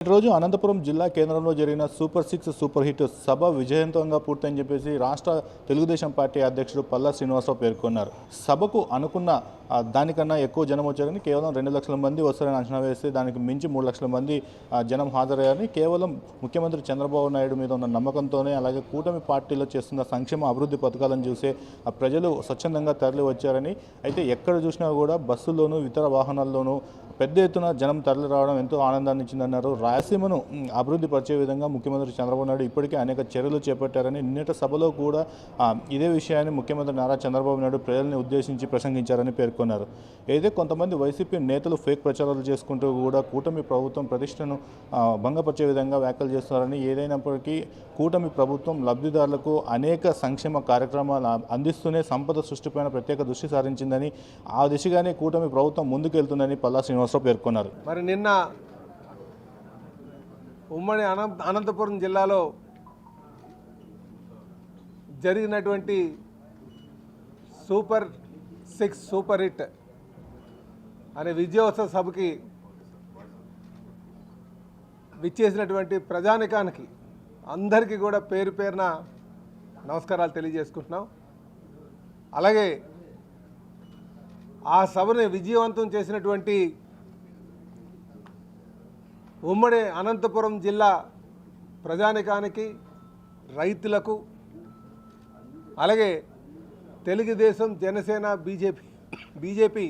రోజు అనంతపురం జిల్లా కేంద్రంలో జరిగిన సూపర్ సిక్స్ సూపర్ హిట్ సభ విజయవంతంగా పూర్తని చెప్పేసి రాష్ట్ర తెలుగుదేశం పార్టీ అధ్యక్షుడు పల్లా శ్రీనివాసరావు పేర్కొన్నారు. సభకు అనుకున్న దానికన్నా ఎక్కువ జనం వచ్చారని కేవలం రెండు లక్షల మంది వస్తారని అంచనా వేస్తే దానికి మించి మూడు లక్షల మంది జనం హాజరయ్యారని కేవలం ముఖ్యమంత్రి చంద్రబాబు నాయుడు మీద ఉన్న నమ్మకంతోనే అలాగే కూటమి పార్టీలో చేస్తున్న సంక్షేమ అభివృద్ధి పథకాలను చూసే ఆ ప్రజలు స్వచ్ఛందంగా తరలి వచ్చారని అయితే ఎక్కడ చూసినా కూడా బస్సుల్లోనూ ఇతర వాహనాల్లోనూ పెద్ద ఎత్తున జనం తరలి రావడం ఎంతో ఆనందాన్ని ఇచ్చిందన్నారు. రాయలసీమను అభివృద్ధి పరిచే విధంగా ముఖ్యమంత్రి చంద్రబాబు నాయుడు ఇప్పటికే అనేక చర్యలు చేపట్టారని నిన్నటి సభలో కూడా ఇదే విషయాన్ని ముఖ్యమంత్రి నారా చంద్రబాబు నాయుడు ప్రజల్ని ఉద్దేశించి ప్రసంగించారని పేర్కొన్నారు. అయితే కొంతమంది వైసీపీ నేతలు ఫేక్ ప్రచారాలు చేసుకుంటూ కూడా కూటమి ప్రభుత్వం ప్రతిష్టను భంగపరిచే విధంగా వ్యాఖ్యలు చేస్తున్నారని ఏదైనప్పటికీ కూటమి ప్రభుత్వం లబ్ధిదారులకు అనేక సంక్షేమ కార్యక్రమాలు అందిస్తూనే సంపద సృష్టిపైన ప్రత్యేక దృష్టి సారించిందని ఆ దిశగానే కూటమి ప్రభుత్వం ముందుకెళ్తుందని పల్లా శ్రీనివాసరావు పేర్కొన్నారు. మరి నిన్న ఉమ్మడి అనంత అనంతపురం జిల్లాలో జరిగినటువంటి సూపర్ సిక్స్ సూపర్ హిట్ అనే విజయోత్సవ సభకి విచ్చేసినటువంటి ప్రజానికానికి అందరికీ కూడా పేరు పేరున నమస్కారాలు తెలియజేసుకుంటున్నాం. అలాగే ఆ సభని విజయవంతం చేసినటువంటి ఉమ్మడి అనంతపురం జిల్లా ప్రజానికానికి రైతులకు అలాగే తెలుగుదేశం జనసేన బీజేపీ బీజేపీ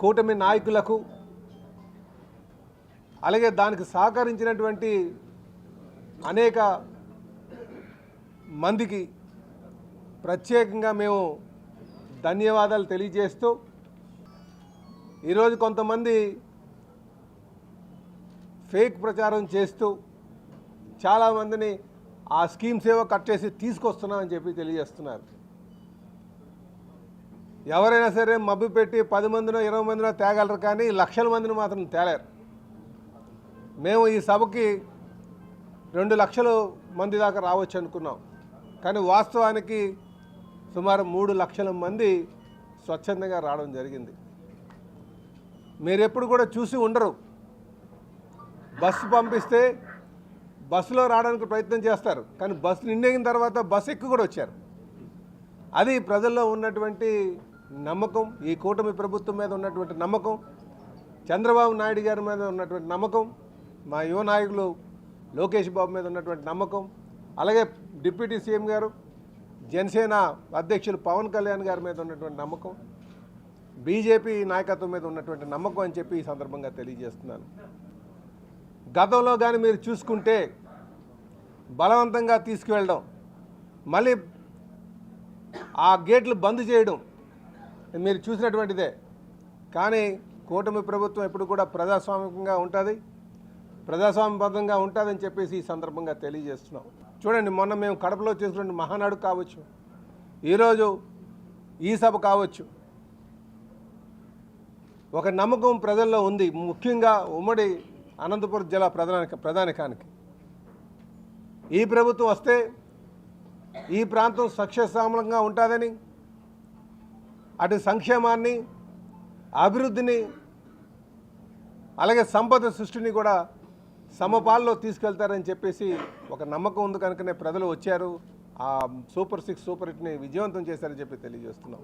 కూటమి నాయకులకు అలాగే దానికి సహకరించినటువంటి అనేక మందికి ప్రత్యేకంగా మేము ధన్యవాదాలు తెలియజేస్తూ ఈరోజు కొంతమంది ఫేక్ ప్రచారం చేస్తూ చాలామందిని ఆ స్కీమ్స్ ఏవో కట్ చేసి తీసుకొస్తున్నామని చెప్పి తెలియజేస్తున్నారు. ఎవరైనా సరే మబ్బు పెట్టి పది మందినో ఇరవై మందినో తేగలరు కానీ లక్షల మందిని మాత్రం తేలేరు. మేము ఈ సభకి రెండు లక్షలు మంది దాకా రావచ్చు అనుకున్నాం. కానీ వాస్తవానికి సుమారు మూడు లక్షల మంది స్వచ్ఛందంగా రావడం జరిగింది. మీరెప్పుడు కూడా చూసి ఉండరు. బస్సు పంపిస్తే బస్సులో రావడానికి ప్రయత్నం చేస్తారు. కానీ బస్సు నిండిన తర్వాత బస్సు ఎక్కువ కూడా వచ్చారు. అది ప్రజల్లో ఉన్నటువంటి నమ్మకం ఈ కూటమి ప్రభుత్వం మీద ఉన్నటువంటి నమ్మకం చంద్రబాబు నాయుడు గారి మీద ఉన్నటువంటి నమ్మకం మా యువ నాయకులు లోకేష్ బాబు మీద ఉన్నటువంటి నమ్మకం అలాగే డిప్యూటీ సీఎం గారు జనసేన అధ్యక్షులు పవన్ కళ్యాణ్ గారి మీద ఉన్నటువంటి నమ్మకం బీజేపీ నాయకత్వం మీద ఉన్నటువంటి నమ్మకం అని చెప్పి ఈ సందర్భంగా తెలియజేస్తున్నాను. గతంలో కానీ మీరు చూసుకుంటే బలవంతంగా తీసుకువెళ్ళడం మళ్ళీ ఆ గేట్లు బంద్ చేయడం మీరు చూసినటువంటిదే. కానీ కూటమి ప్రభుత్వం ఎప్పుడు కూడా ప్రజాస్వామికంగా ఉంటుంది. ప్రజాస్వామ్యబద్ధంగా ఉంటుందని చెప్పేసి ఈ సందర్భంగా తెలియజేస్తున్నాం. చూడండి మొన్న మేము కడపలో చేసినటువంటి మహానాడు కావచ్చు ఈరోజు ఈ సభ కావచ్చు. ఒక నమ్మకం ప్రజల్లో ఉంది. ముఖ్యంగా ఉమ్మడి అనంతపురం జిల్లా ప్రధాన ప్రధానికానికి ఈ ప్రభుత్వం వస్తే ఈ ప్రాంతం సక్ష్యశ్యామలంగా ఉంటుందని అటు సంక్షేమాన్ని అభివృద్ధిని అలాగే సంపద సృష్టిని కూడా సమపాల్లో తీసుకెళ్తారని చెప్పేసి ఒక నమ్మకం ఉంది కనుకనే ప్రజలు వచ్చారు. ఆ సూపర్ సిక్స్ సూపర్ హిట్ని విజయవంతం చేశారని చెప్పి తెలియజేస్తున్నాం.